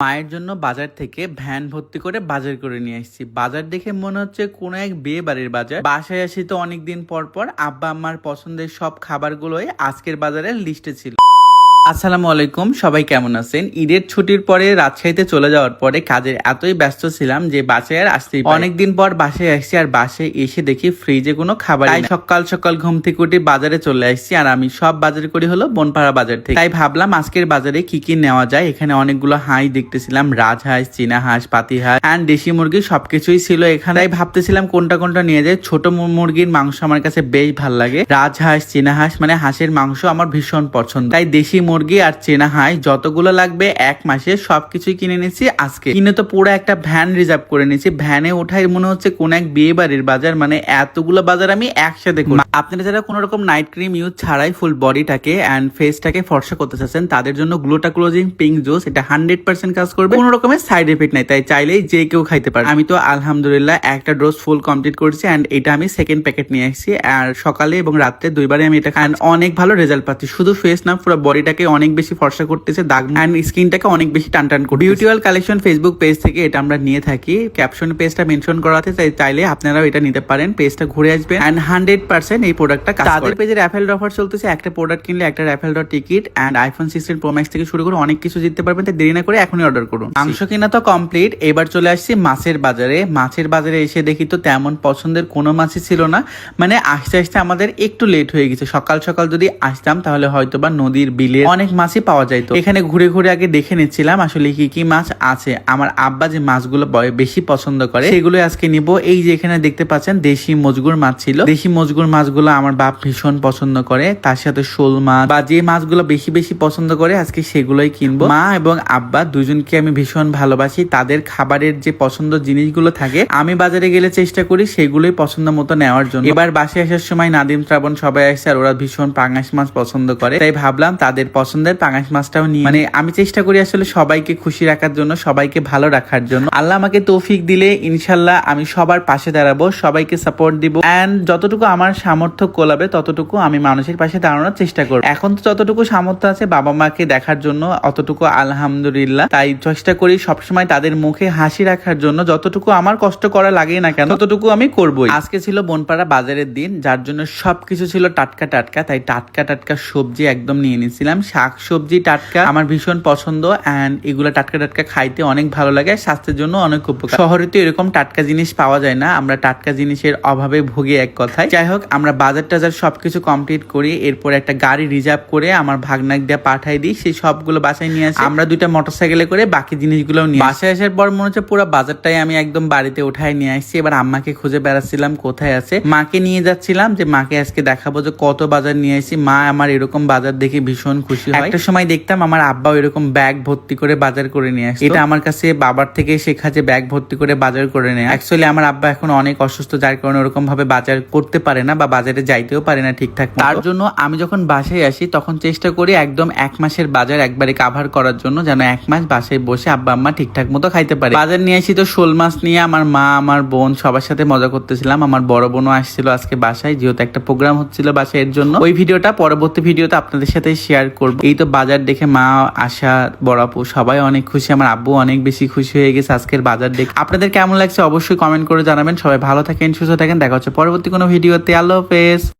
মায়ের জন্য বাজার থেকে ভ্যান ভর্তি করে বাজার করে নিয়ে আসছি। বাজার দেখে মনে হচ্ছে কোনো এক বিয়ে বাড়ির বাজার। বাসায় আসি তো অনেকদিন পর পর আব্বা আমার পছন্দের সব খাবারগুলোই আজকের বাজারের লিস্টে ছিল। আসসালামু আলাইকুম সবাই কেমন আছেন? ঈদের ছুটির পরে রাজশাহীতে চলে যাওয়ার পরে কাজের এতই ব্যস্ত ছিলাম যে বাসায় আর আসতে অনেকদিন পর বাসায় আসছি আর বাসায় এসে দেখি ফ্রিজে কোনো খাবার তাই সকাল সকাল ঘুম থেকে উঠে বাজারে চলে আসছি আর আমি সব বাজার করি হলো বনপাড়া বাজার থেকে। তাই ভাবলাম আজকের বাজারে কি কি নেওয়া যায়? এখানে অনেকগুলো হাঁস দেখতেছিলাম রাজহাঁস চীনা হাঁস পাতি হাঁস অ্যান্ড দেশি মুরগি সবকিছুই ছিল এখানে। তাই ভাবতেছিলাম কোনটা কোনটা নিয়ে যায় ছোট মুরগির মাংস আমার কাছে বেশ ভালো লাগে। রাজহাঁস চীনা হাঁস মানে হাঁসের মাংস আমার ভীষণ পছন্দ। তাই দেশি মুরগি আর চেনা হাঁস যতগুলো লাগবে এক মাসে সবকিছুই কিনে নিয়েছি আজকে। কিনে তো পুরো একটা ভ্যান রিজার্ভ করে নিয়েছি। ভ্যানে ওঠাই মনে হচ্ছে কোন এক বিয়ে বাড়ির বাজার মানে এতগুলো বাজার আমি একসাথে করি। আপনারা যারা কোনো রকম নাইট ক্রিম ইউজ ছাড়াই ফুল বডিটাকে অ্যান্ড ফেসটাকে ফর্সা করতে চাচ্ছেন, তাদের জন্য গ্লোটা ক্লোজিং পিঙ্ক জুস এটা হান্ড্রেড পার্সেন্ট কাজ করবে। কোনো রকমের সাইড এফেক্ট নাই, তাই চাইলেই যে কেউ খাইতে পারে। আমি তো আলহামদুলিল্লাহ একটা ডোজ ফুল কমপ্লিট করেছি অ্যান্ড এটা আমি সেকেন্ড প্যাকেট নিয়ে আসছি। আর সকালে এবং রাত্রে দুইবারে আমি এটা অনেক ভালো রেজাল্ট পাচ্ছি। শুধু ফেস না, পুরো বডিটাকে অনেক বেশি ফর্সা করতেছে দাগ অ্যান্ড স্কিনটাকে অনেক বেশি টান টান করছে বিউটিওয়াল কালেকশন ফেসবুক পেজ থেকে এটা আমরা নিয়ে থাকি। ক্যাপশন পেজটা মেনশন করা আছে তাই চাইলে আপনারাও এটা নিতে পারেন। পেজটা ঘুরে আসবেন অ্যান্ড হান্ড্রেড পার্সেন্ট এই প্রোডাক্টটা তাদের পেজে র্যাফেল অফার চলতেছে। একটা প্রোডাক্ট কিনলে একটা raffle dot ticket and iPhone sixteen pro max থেকে শুরু করে অনেক কিছু জিততে পারবেন। তাই দেরি না করে এখনই অর্ডার করুন। মাংস কিনা তো কমপ্লিট এবার চলে আসছি মাছের বাজারে। মাছের বাজারে এসে দেখি তো তেমন পছন্দের কোনো মাছই ছিল না। মানে আস্তে আস্তে আমাদের একটু লেট হয়ে গেছে। সকাল সকাল যদি আসতাম তাহলে হয়তো বা নদীর বিলে অনেক মাছই পাওয়া যাইতো এখানে ঘুরে ঘুরে আগে দেখে নিচ্ছিলাম আসলে কি কি মাছ আছে। আমার আব্বা যে মাছগুলো বেশি পছন্দ করে সেগুলো আজকে নিব। এই যে এখানে দেখতে পাচ্ছেন দেশি মজগুর মাছ ছিল। দেশি মজগুর মাছগুলো আমার বাপ ভীষণ পছন্দ করে। তার সাথে শোল মাছ বা যে মাছগুলো বেশি বেশি পছন্দ করে, আজকে সেগুলোই কিনবো। মা এবং আব্বা দুজনকে আমি ভীষণ ভালোবাসি। তাদের খাবারের যে পছন্দ জিনিসগুলো থাকে, আমি বাজারে গেলে চেষ্টা করি সেগুলোই পছন্দ মতো নেওয়ার জন্য। এবার বাসে আসার সময় নাদিম, শ্রাবণ সবাই আসছে আর ওরা ভীষণ পাঙাশ মাছ পছন্দ করে। তাই ভাবলাম তাদের পছন্দের পাঙাশ মাছটাও নিয়ে মানে আমি চেষ্টা করি আসলে সবাইকে খুশি রাখার জন্য, সবাইকে ভালো রাখার জন্য। আল্লাহ আমাকে তৌফিক দিলে ইনশাল্লাহ আমি সবার পাশে দাঁড়াবো, সবাইকে সাপোর্ট দিব। অ্যান্ড যতটুকু আমার সামর্থ্য কোলাবে, ততটুকু আমি মানুষের পাশে দাঁড়ানোর চেষ্টা করব। এখন তো যতটুকু সামর্থ্য আছে বাবা মাকে দেখার জন্য, অতটুকু আলহামদুলিল্লাহ। তাই চেষ্টা করি সবসময় তাদের মুখে হাসি রাখার জন্য, যতটুকু আমার কষ্ট করা লাগে না কেন, ততটুকু আমি করবই। আজকে ছিল বনপাড়া বাজারের দিন, যার জন্য সবকিছু ছিল টাটকা টাটকা, তাই টাটকা টাটকা সবজি একদম নিয়ে নিয়েছিলাম। শাক সবজি টাটকা আমার ভীষণ পছন্দ অ্যান্ড এগুলো টাটকা টাটকা খাইতে অনেক ভালো লাগে, স্বাস্থ্যের জন্য অনেক উপকার। শহরে তো এরকম টাটকা জিনিস পাওয়া যায় না, আমরা টাটকা জিনিসের অভাবে ভুগি এক কথায়। যাই হোক আমরা বাজার টাজার সবকিছু কমপ্লিট করি, এরপর একটা গাড়ি রিজার্ভ করে আমার ভাগনাক দিয়ে পাঠাই দিই, সেই সবগুলো বাসায় নিয়ে আসি। আমরা দুইটা মোটরসাইকেলে করে বাকি জিনিসগুলো নিয়ে বাসায় আসার পর মনে হচ্ছে পুরো বাজারটাই আমি একদম বাড়িতে উঠাই নিয়ে আসছি। এবার আম্মাকে খুঁজে বেড়াচ্ছিলাম, কোথায় আছে? মাকে নিয়ে যাচ্ছিলাম যে, মাকে আজকে দেখাবো যে কত বাজার নিয়ে আসি। মা আমার এরকম বাজার দেখে ভীষণ খুশি। হয়। একটা সময় দেখতাম আমার আব্বাও এরকম ব্যাগ ভর্তি করে বাজার করে নিয়ে আসে এটা আমার কাছে বাবার থেকে শেখা যে ব্যাগ ভর্তি করে বাজার করে নেয়। অ্যাকচুয়ালি আমার আব্বা এখন অনেক অসুস্থ যার কারণে ওরকম ভাবে বাজার করতে পারে না বা বাজারে যাইতেও পারে না ঠিকঠাক তার জন্য আমি যখন বাসায় আসি তখন চেষ্টা করি একদম এক মাসের বাজার একবারে কাভার করার জন্য যেন এক মাস বাসায় বসে আব্বা আম্মা ঠিকঠাক মতো খাইতে পারে। বাজার নিয়ে আসি তো শোল মাছ নিয়ে আমার মা আমার বোন সবার সাথে মজা করতেছিলাম। আমার বড় বোনও আসছিল আজকে বাসায় যেহেতু একটা প্রোগ্রাম হচ্ছিল বাসায় এর জন্য। ওই ভিডিওটা পরবর্তী ভিডিওতে আপনাদের সাথে শেয়ার করব। এই তো বাজার দেখে মা, আশা বড় আপু সবাই অনেক খুশি। আমার আব্বু অনেক বেশি খুশি হয়ে গেছে আজকের বাজার দেখে। আপনাদের কেমন লাগছে অবশ্যই কমেন্ট করে জানাবেন। সবাই ভালো থাকেন, সুস্থ থাকেন। দেখা হচ্ছে পরবর্তী কোনো ভিডিওতে। আল্লাহ হাফেজ।